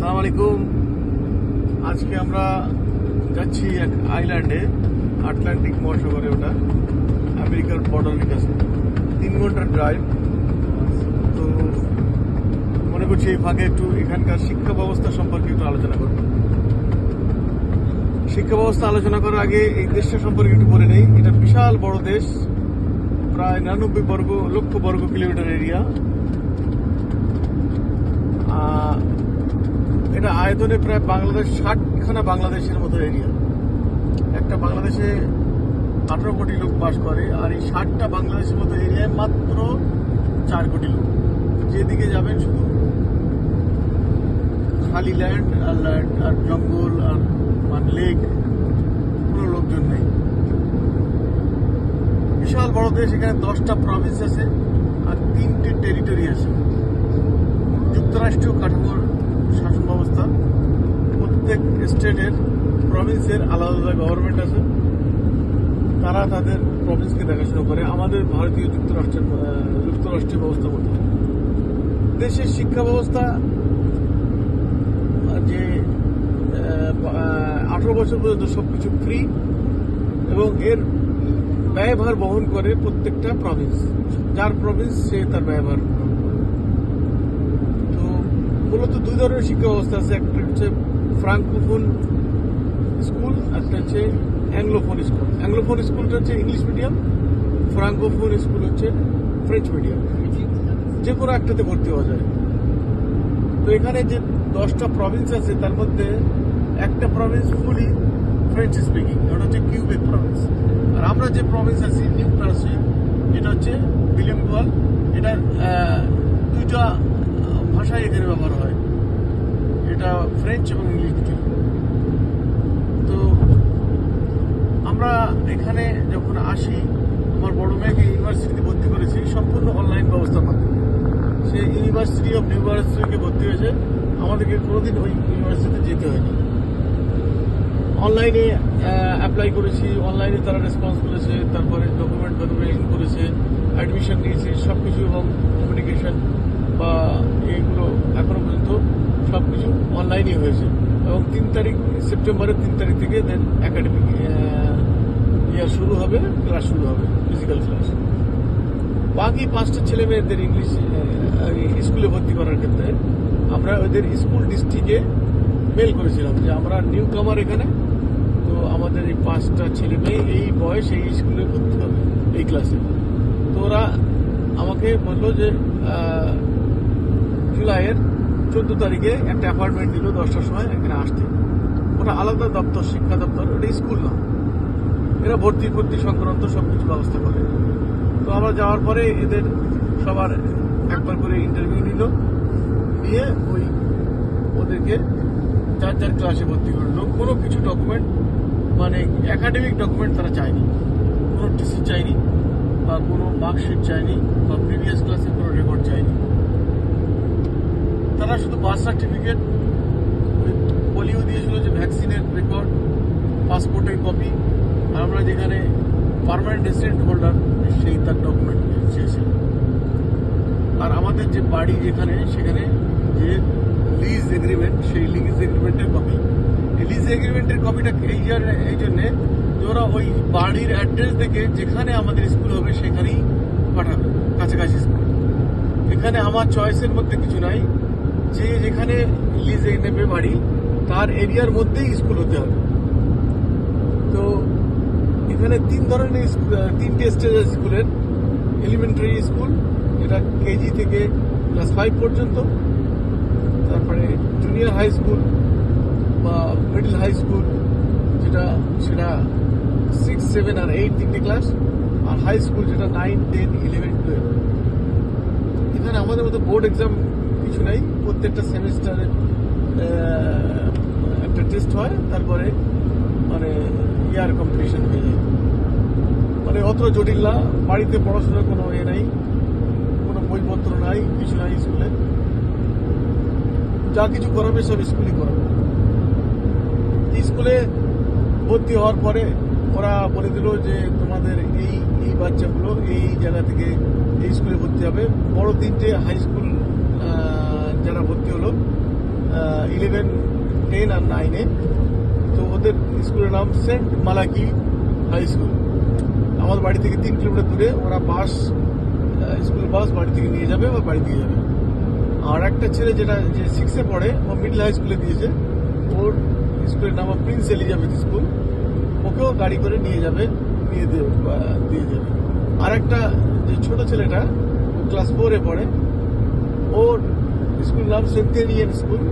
আসসালামু আলাইকুম আজকে আমরা যাচ্ছি এক আইল্যান্ডে আটলান্টিক মহাসাগরে ওটা আমেরিকার বর্ডারের কাছে তিন ঘণ্টার ড্রাইভ তো মনে করছি এই ফাঁকে একটু এখানকার শিক্ষা ব্যবস্থা সম্পর্কে একটু আলোচনা করব। শিক্ষা ব্যবস্থা আলোচনা করার আগে এই দেশটা সম্পর্কে একটু বলে নেই। এটা বিশাল বড় দেশ, প্রায় নিরানব্বই বর্গ, লক্ষ বর্গ কিলোমিটার এরিয়া এটা আয়তনে প্রায় বাংলাদেশ, ষাটখানা বাংলাদেশের মতো এরিয়া একটা বাংলাদেশে আঠারো কোটি লোক বাস করে, আর এই ষাটটা বাংলাদেশের মতো এরিয়ায় মাত্র চার কোটি লোক। যেদিকে যাবেন শুধু খালি ল্যান্ড আর ল্যান্ড আর জঙ্গল, আর মানে লেক কোনো লোকজন নেই। বিশাল বড় দেশ, এখানে দশটা প্রভিন্স আছে, আর তিনটে টেরিটরি আছে। যুক্তরাষ্ট্রীয় কাঠামোর ব্যবস্থা। প্রত্যেক স্টেটের প্রভিন্সের আলাদা আলাদা গভর্নমেন্ট আছে। তারা তাদের প্রভিন্সকে দেখাশোনা করে। আমাদের ভারতীয় যুক্তরাষ্ট্রের যুক্তরাষ্ট্রের ব্যবস্থা মতো দেশের শিক্ষা ব্যবস্থা যে আঠারো বছর পর্যন্ত সবকিছু ফ্রি এবং এর ব্যয়ভার বহন করে প্রত্যেকটা প্রভিন্স যার প্রভিন্স সে তার ব্যয়ভার মূলত দুই ধরনের শিক্ষা ব্যবস্থা আছে। একটা হচ্ছে ফ্রাঙ্কোফোন স্কুল একটা হচ্ছে অ্যাংলোফোন স্কুল অ্যাংলোফোন স্কুলটা হচ্ছে ইংলিশ মিডিয়াম ফ্রাঙ্কোফোন স্কুল হচ্ছে ফ্রেঞ্চ মিডিয়াম যে কোনো একটাতে ভর্তি হওয়া যায়। তো এখানে যে দশটা প্রভিন্স আছে, তার মধ্যে একটা প্রভিন্স ফুলি ফ্রেঞ্চ স্পিকিং ওটা হচ্ছে কিউবেক প্রভিন্স আর আমরা যে প্রভিন্স আছি নিউ ফ্রান্সে এটা হচ্ছে বিলিঙ্গুয়াল এটা দুইটা ভাষায় এদের ব্যবহার হয়। এটা ফ্রেঞ্চ এবং ইংলিশ দুটোই। তো আমরা এখানে যখন আসি, আমার বড় মেয়েকে ইউনিভার্সিটিতে ভর্তি করেছি, সম্পূর্ণ অনলাইন ব্যবস্থার মাধ্যমে। সে ইউনিভার্সিটি অফ নিউ ইউনিভার্সিটিতে ভর্তি হয়েছে। আমাদেরকে কোনোদিন ওই ইউনিভার্সিটিতে যেতে হয়নি। অনলাইনে অ্যাপ্লাই করেছি। অনলাইনে তারা রেসপন্স করেছে, তারপরে ডকুমেন্ট ভেরিফিকেশন করেছে অ্যাডমিশন নিয়েছে সব কিছু এবং কমিউনিকেশন বা এইগুলো এখনও পর্যন্ত সব কিছু অনলাইনই হয়েছে। এবং তিন তারিখ, সেপ্টেম্বরের তিন তারিখ থেকে দেন একাডেমিক ইয়ার শুরু হবে ক্লাস শুরু হবে ফিজিক্যাল ক্লাস বাকি পাঁচটা ছেলে মেয়েদের ইংলিশ স্কুলে ভর্তি করার ক্ষেত্রে আমরা ওদের স্কুল ডিস্ট্রিক্টে মেল করেছিলাম যে আমরা নিউ কামার এখানে, তো আমাদের এই পাঁচটা ছেলে মেয়ে এই বয়স, এই স্কুলে ভর্তি হবে, এই ক্লাসে তো ওরা আমাকে বলল যে জুলাইয়ের চোদ্দ তারিখে একটা অ্যাপার্টমেন্ট দিল দশটার সময়, এখানে আসতে ওটা আলাদা দপ্তর, শিক্ষা দপ্তর, ওটা স্কুল না। এরা ভর্তি ভর্তি সংক্রান্ত সব কিছু ব্যবস্থা করে। তো আমরা যাওয়ার পরে এদের সবার একবার করে ইন্টারভিউ নিল, নিয়ে ওই ওদেরকে যার যার ক্লাসে ভর্তি করল। কোনো কিছু ডকুমেন্ট মানে একাডেমিক ডকুমেন্ট তারা চায়নি। কোনো টিসি চায়নি, বা কোনো মার্কশিট চায়নি, বা প্রিভিয়াস ক্লাসের কোনো রেকর্ড চায়নি। তারা শুধু বার্থ সার্টিফিকেট পোলিও দিয়েছিল যে ভ্যাকসিনের রেকর্ড পাসপোর্টের কপি আর আমরা যেখানে পার্মানেন্ট রেসিডেন্ট হোল্ডার সেই তার ডকুমেন্ট চেয়েছিল। আর আমাদের যে বাড়ি যেখানে, সেখানে যে লিজ এগ্রিমেন্ট সেই লিজ এগ্রিমেন্টের কপি এই লিজ এগ্রিমেন্টের কপিটা এই এই জন্যে যে ওরা ওই বাড়ির অ্যাড্রেস দেখে যেখানে আমাদের স্কুল হবে, সেখানেই পাঠাবে, কাছাকাছি স্কুল এখানে আমার চয়েসের মধ্যে কিছু নাই। যে যেখানে লিজে নেবে বাড়ি, তার এরিয়ার মধ্যেই স্কুল হতে হবে। তো এখানে তিন ধরনের তিনটে স্টেজের স্কুলের। এলিমেন্টারি স্কুল, যেটা কেজি থেকে ক্লাস ফাইভ পর্যন্ত। তারপরে জুনিয়র হাই স্কুল বা মিডল হাই স্কুল যেটা, সেটা সিক্স সেভেন আর এইট তিনটে ক্লাস আর হাই স্কুল যেটা নাইন টেন ইলেভেন টুয়েলভ এখানে আমাদের মতো বোর্ড এক্সাম কিছু নাই। প্রত্যেকটা সেমিস্টারে একটা টেস্ট হয়, তারপরে মানে ইয়ার কম্পিটিশন হয়ে যায়। মানে অত জটিল না, বাড়িতে পড়াশোনার কোনো এ নাই, কোনো বইপত্র নাই, কিছু নাই স্কুলে। যা কিছু করাবে সব স্কুলই করাবে। স্কুলে ভর্তি হওয়ার পরে ওরা বলে দিল যে, তোমাদের এই এই বাচ্চাগুলো এই জায়গা থেকে এই স্কুলে ভর্তি হবে। বড় তিনটে হাই স্কুল যারা ভর্তি হলো ইলেভেন টেন আর নাইনে তো ওদের স্কুলের নাম সেন্ট মালাকি হাই স্কুল আমাদের বাড়ি থেকে তিন কিলোমিটার দূরে, ওরা বাস স্কুল বাস বাড়ি থেকে নিয়ে যাবে বা বাড়ি দিয়ে যাবে। আর একটা ছেলে যেটা, যে সিক্সে পড়ে, ও মিডল হাই স্কুলে দিয়েছে। ওর স্কুলের নাম প্রিন্স এলিজাবেথ স্কুল ওকেও গাড়ি করে নিয়ে যাবে, নিয়ে দিয়ে দিয়ে যাবে। আর একটা যে ছোট ছেলেটা ক্লাস ফোরে পড়ে ওর স্কুল নাম সেন্টেনিয়ান স্কুল